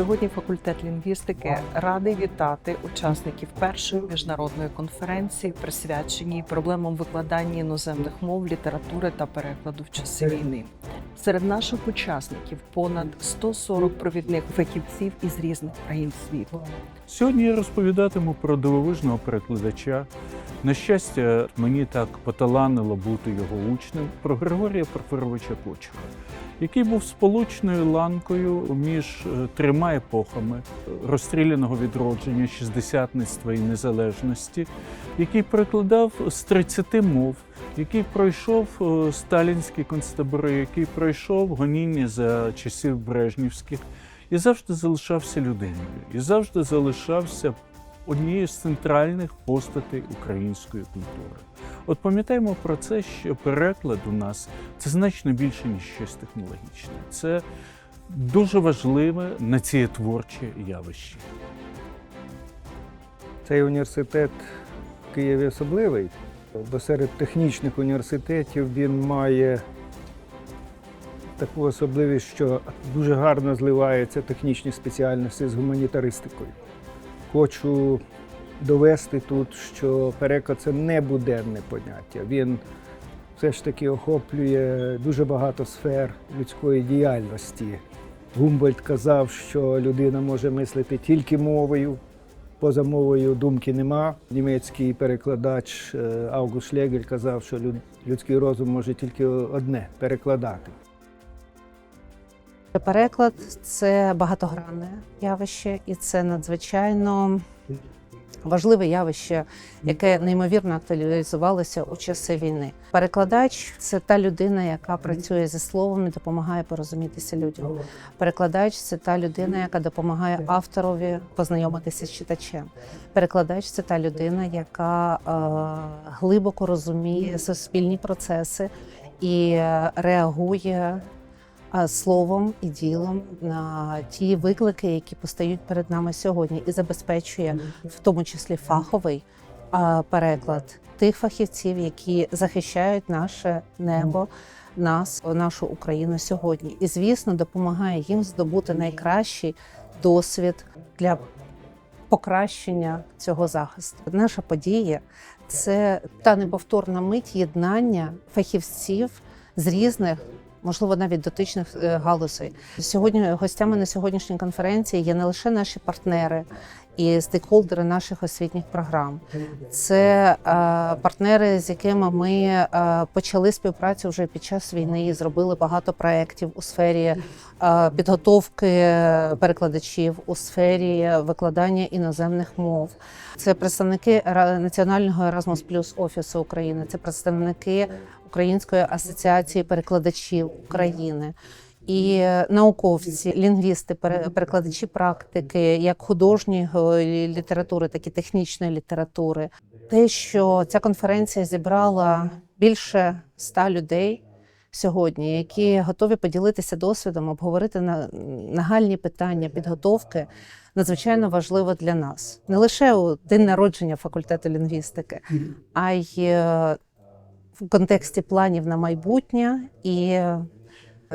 Сьогодні факультет лінгвістики радий вітати учасників першої міжнародної конференції, присвяченій проблемам викладання іноземних мов, літератури та перекладу в часи війни. Серед наших учасників понад 140 провідних фахівців із різних країн світу. Сьогодні я розповідатиму про дивовижного перекладача. На щастя, мені так поталанило бути його учнем про Григорія Порфировича Почуха, який був сполучною ланкою між е, трьома епохами розстріляного відродження, шістдесятництва і незалежності, який перекладав з 30 мов, який пройшов е, сталінські концтабори, який пройшов гоніння за часів Брежнівських і завжди залишався людиною, і завжди залишався однією з центральних постатей української культури. От пам'ятаємо про це, що переклад у нас це значно більше, ніж щось технологічне. Це дуже важливе націєтворче явище. Цей університет в Києві особливий, бо серед технічних університетів він має таку особливість, що дуже гарно зливаються технічні спеціальності з гуманітаристикою. Хочу довести тут, що переклад це не буденне поняття. Він все ж таки охоплює дуже багато сфер людської діяльності. Гумбольд казав, що людина може мислити тільки мовою, поза мовою думки нема. Німецький перекладач Август Аугуст Шлегель казав, що людський розум може тільки одне перекладати. Переклад це багатогранне явище, і це надзвичайно важливе явище, яке неймовірно актуалізувалося у часи війни. Перекладач це та людина, яка працює зі словом і допомагає порозумітися людям. Перекладач це та людина, яка допомагає авторові познайомитися з читачем. Перекладач це та людина, яка е, глибоко розуміє суспільні процеси і е, реагує словом і ділом на ті виклики, які постають перед нами сьогодні, і забезпечує в тому числі фаховий переклад тих фахівців, які захищають наше небо, нас, нашу Україну сьогодні. І звісно, допомагає їм здобути найкращий досвід для покращення цього захисту. Наша подія це та неповторна мить єднання фахівців з різних. Можливо, навіть дотичних е, галузей. Сьогодні гостями на сьогоднішній конференції є не лише наші партнери і стейкхолдери наших освітніх програм. Це е, партнери, з якими ми е, почали співпрацю вже під час війни і зробили багато проєктів у сфері підготовки перекладачів, у сфері викладання іноземних мов. Це представники Національного Erasmus Plus офісу України. Це представники Української асоціації перекладачів України. І е, науковці, лінгвісти, пере- перекладачі практики, як художньої е, літератури, так і технічної літератури. Те, що ця конференція зібрала більше ста людей сьогодні, які готові поділитися досвідом, обговорити на нагальні питання підготовки, надзвичайно важливо для нас не лише у день народження факультету лінгвістики, а й е, в контексті планів на майбутнє і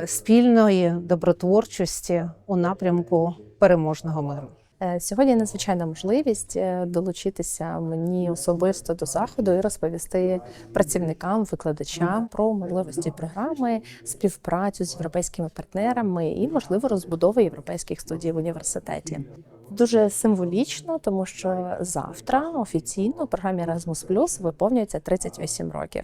спільної добротворчості у напрямку переможного миру. Е, Сьогодні надзвичайна можливість е, долучитися мені особисто до заходу і розповісти працівникам, викладачам про можливості програми, співпрацю з європейськими партнерами і можливо розбудову європейських студій в університеті. Дуже символічно, тому що завтра офіційно програмі Erasmus Plus виповнюється 38 років.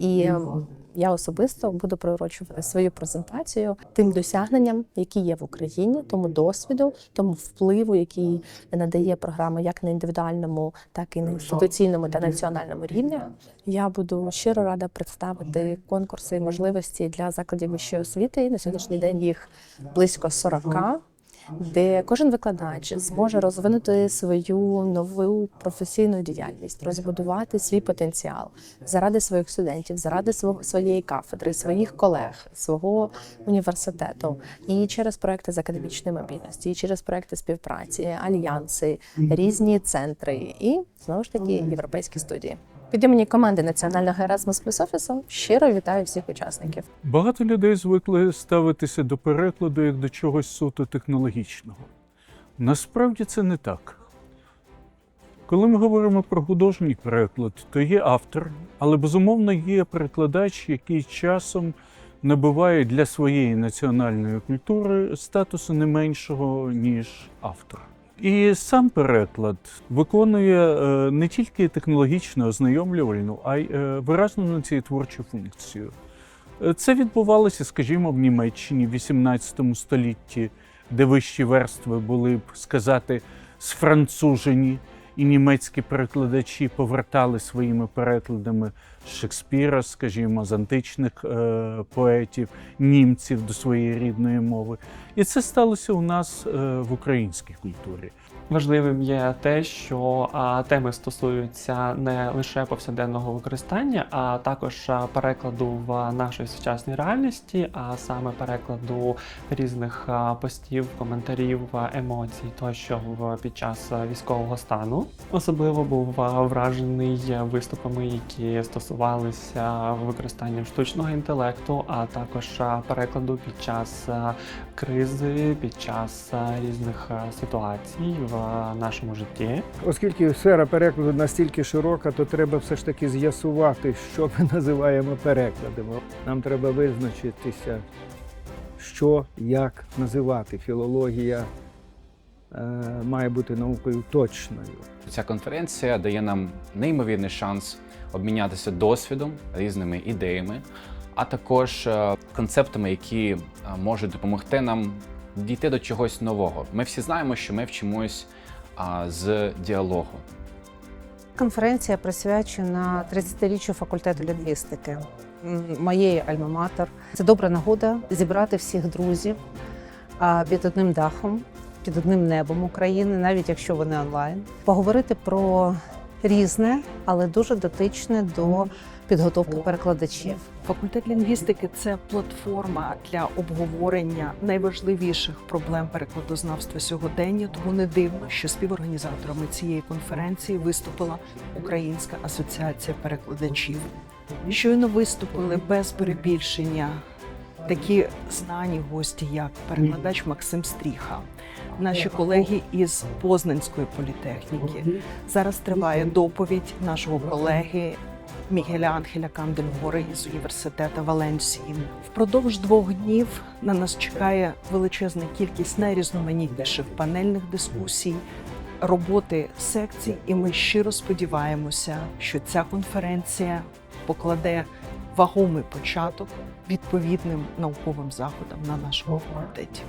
І ем, я особисто буду приурочувати свою презентацію тим досягненням, які є в Україні, тому досвіду, тому впливу, який надає програма як на індивідуальному, так і на інституційному та національному рівні. Я буду щиро рада представити конкурси і можливості для закладів вищої освіти. На сьогоднішній день їх близько 40 де кожен викладач зможе розвинути свою нову професійну діяльність, розбудувати свій потенціал заради своїх студентів, заради свого своєї кафедри, своїх колег, свого університету, і через проекти з академічної мобільності, і через проекти співпраці, альянси, різні центри, і знову ж таки європейські студії. Від імені команди Національного Erasmus Plus офісу щиро вітаю всіх учасників. Багато людей звикли ставитися до перекладу як до чогось суто технологічного. Насправді це не так. Коли ми говоримо про художній переклад, то є автор, але безумовно є перекладач, який часом набуває для своєї національної культури статусу не меншого, ніж автор. І сам переклад виконує е, не тільки технологічно ознайомлювальну, а й е, виразну творчу функцію. Е, Це відбувалося, скажімо, в Німеччині в XVIII столітті, де вищі верстви були б сказати сфранцужені, і німецькі перекладачі повертали своїми перекладами Шекспіра, скажімо, з античних е, поетів, німців до своєї рідної мови. І це сталося у нас е, в українській культурі. Важливим є те, що теми стосуються не лише повсякденного використання, а також перекладу в нашій сучасній реальності, а саме перекладу різних постів, коментарів, емоцій тощо в під час військового стану. Особливо був вражений виступами, які стосувалися використання штучного інтелекту, а також перекладу під час кризи, під час різних ситуацій в нашому житті. Оскільки сфера перекладу настільки широка, то треба все ж таки з'ясувати, що ми називаємо перекладами. Нам треба визначитися, що як називати. Філологія е, має бути наукою точною. Ця конференція дає нам неймовірний шанс обмінятися досвідом, різними ідеями, а також е, концептами, які е, можуть допомогти нам дійти до чогось нового. Ми всі знаємо, що ми вчимось а, з діалогу. Конференція присвячена 30-річчю факультету лінгвістики моєї альма-матер. Це добра нагода зібрати всіх друзів під одним дахом, під одним небом України, навіть якщо вони онлайн, поговорити про різне, але дуже дотичне до підготовки перекладачів. Факультет лінгвістики це платформа для обговорення найважливіших проблем перекладознавства сьогодення. Тому не дивно, що співорганізаторами цієї конференції виступила Українська асоціація перекладачів. Щойно виступили без перебільшення такі знані гості, як перекладач Максим Стріха, наші колеги із Познанської політехніки. Зараз триває доповідь нашого колеги Мігеля Анхеля Кандельгори із університету Валенсії. Впродовж двох днів на нас чекає величезна кількість найрізноманітніших панельних дискусій, роботи секцій, і ми щиро сподіваємося, що ця конференція покладе вагомий початок відповідним науковим заходам на нашому факультеті.